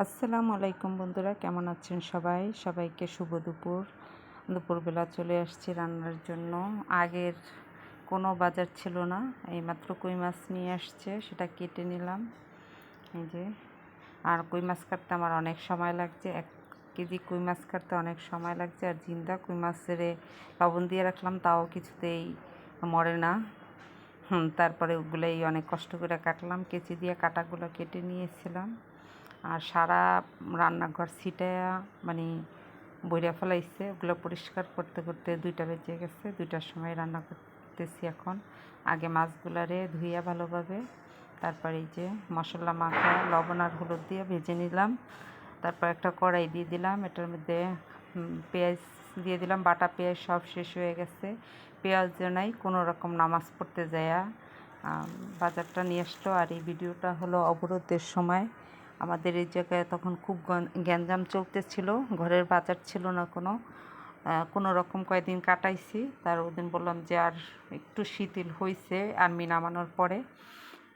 আসসালামু আলাইকুম বন্ধুরা, কেমন আছেন সবাই? সবাইকে শুভ দুপুর। দুপুরবেলা চলে আসছি রান্নার জন্য। আগের কোনো বাজার ছিল না, এইমাত্র কই মাছ নিয়ে আসছে সেটা কেটে নিলাম। এই যে, আর কই মাছ কাটতে আমার অনেক সময় লাগছে। এক কেজি কই মাছ কাটতে অনেক সময় লাগছে, আর জিন্দা কই মাছের লবণ দিয়ে রাখলাম, তাও কিছুতেই মরে না। তারপরে ওগুলোই অনেক কষ্ট করে কাটলাম, কেচি দিয়ে কাটাগুলো কেটে নিয়েছিলাম। আর সারা রান্নাঘর ছিটায়া মানে বইরা ফেলাইছে। ওগুলো পরিষ্কার করতে করতে দুইটা বেজে গেছে। দুইটার সময় রান্না করতেছি এখন। আগে মাছগুলারে ধুইয়া ভালোভাবে, তারপরে এই যে মশলা মাখা, লবণ আর হলুদ দিয়ে ভেজে নিলাম। তারপর একটা কড়াই দিয়ে দিলাম। এটার মধ্যে পেঁয়াজ দিয়ে দিলাম। বাটা পেঁয়াজ সব শেষ হয়ে গেছে। পেঁয়াজ নাই, কোনো রকম নামাজ পড়তে যায়া বাজারটা নিয়ে আসলো। আর এই ভিডিওটা হলো অবরোধের সময়। আমাদের এই জায়গায় তখন খুব গ্যাঞ্জাম চলতেছিল, ঘরের বাজার ছিল না কোনো। কোনো রকম কয়েকদিন কাটাইছি, তার ওদিন বললাম যে আর একটু শিথিল হয়েছে আর্মি নামানোর পরে।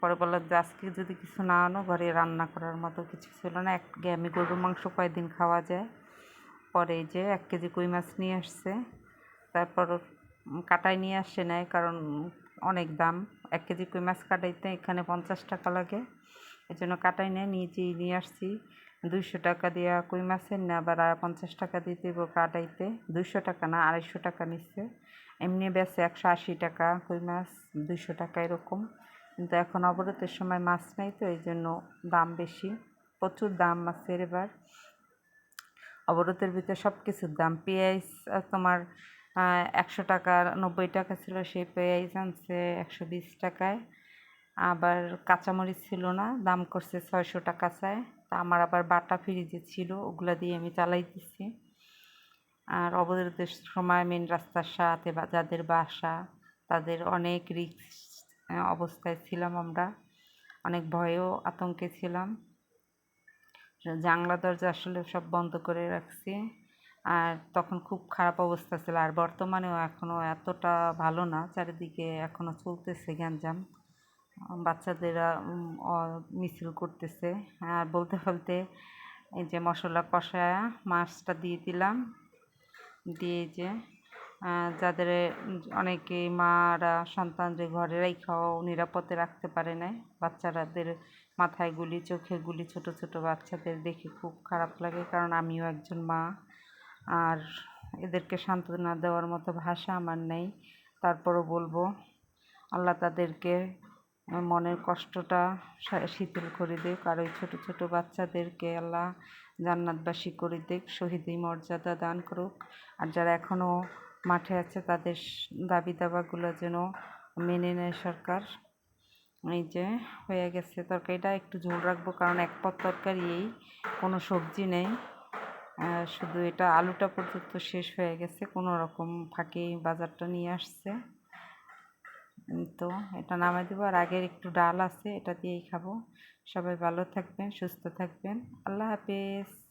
পরে বললাম যে আজকে যদি কিছু না আনো, ঘরে রান্না করার মতো কিছু ছিল না। এক আমি গরুর মাংস কয়েকদিন খাওয়া যায়। পরে যে এক কেজি কই মাছ নিয়ে আসছে। তারপর কাটাই নিয়ে আসে নেয় কারণ অনেক দাম। এক কেজি কই মাছ কাটাইতে এখানে পঞ্চাশ টাকা লাগে। এই জন্য কাটাই নিয়ে নিজেই নিয়ে আসছি। দুইশো টাকা দিয়া কই মাছের না, আবার পঞ্চাশ টাকা দিতে কাটাইতে। দুইশো টাকা না, আড়াইশো টাকা নিচ্ছে। এমনি বেছে একশো আশি টাকা কই মাছ, দুইশো টাকা এরকম। কিন্তু এখন অবরোধের সময় মাছ নেই তো, এই জন্য দাম বেশি। প্রচুর দাম মাছের এবার। অবরোধের ভিতরে সব কিছুর দাম। পেঁয়াজ তোমার একশো টাকা নব্বই টাকা ছিল, সেই পেঁয়াজ আনছে একশো বিশ টাকায়। আবার কাঁচামরিচ ছিল না, দাম করছে ছয়শো টাকা চায়। তা আমার আবার বাটা ফ্রিজে ছিল, ওগুলা দিয়ে আমি চালাই দিচ্ছি আর অবরোধের সময় মেন রাস্তার সাথে বা যাদের বাসা, তাদের অনেক রিক্স অবস্থায় ছিলাম আমরা। অনেক ভয়েও, আতঙ্কে ছিলাম। জানলা, দরজা আসলে সব বন্ধ করে রাখছি। আর তখন খুব খারাপ অবস্থা ছিল, আর বর্তমানেও এখনও এতটা ভালো না, চারিদিকে এখনও চলতেছে গ্যাঞ্জাম। বাচ্চাদেরা মিছিল করতেছে। আর বলতে বলতে এই যে মশলা কষায়া মাছটা দিয়ে দিলাম। দিয়ে যে যাদের অনেকে মারা, সন্তানদের ঘরে রেখাও নিরাপদে রাখতে পারে না বাচ্চারাদের মাথায় গুলি চোখে গুলি ছোট ছোট বাচ্চাদের দেখে খুব খারাপ লাগে, কারণ আমিও একজন মা। আর এদেরকে সান্ত্বনা দেওয়ার মতো ভাষা আমার নেই। তারপরও বলব, আল্লাহ তাদেরকে মনের কষ্টটা শিথিল করে দেখ আর ওই ছোটো ছোটো বাচ্চাদেরকে আল্লাহ জান্নাতবাসী করে দেখ শহীদি মর্যাদা দান করুক। আর যারা এখনও মাঠে আছে, তাদের দাবি দাবাগুলো যেন মেনে নেয় সরকার। এই যে হয়ে গেছে তরকারিটা, একটু ঝোল রাখব কারণ এক পথ তরকারি এই, কোনো সবজি নেই। শুধু এটা আলুটা পর্যন্ত শেষ হয়ে গেছে, কোনো রকম ফাঁকে বাজারটা নিয়ে আসছে। তো, এটা নামাই দেবো। আর আগের একটু ডাল আছে, এটা দিয়েই খাব। সবাই ভালো থাকবেন, সুস্থ থাকবেন। আল্লাহ হাফেজ।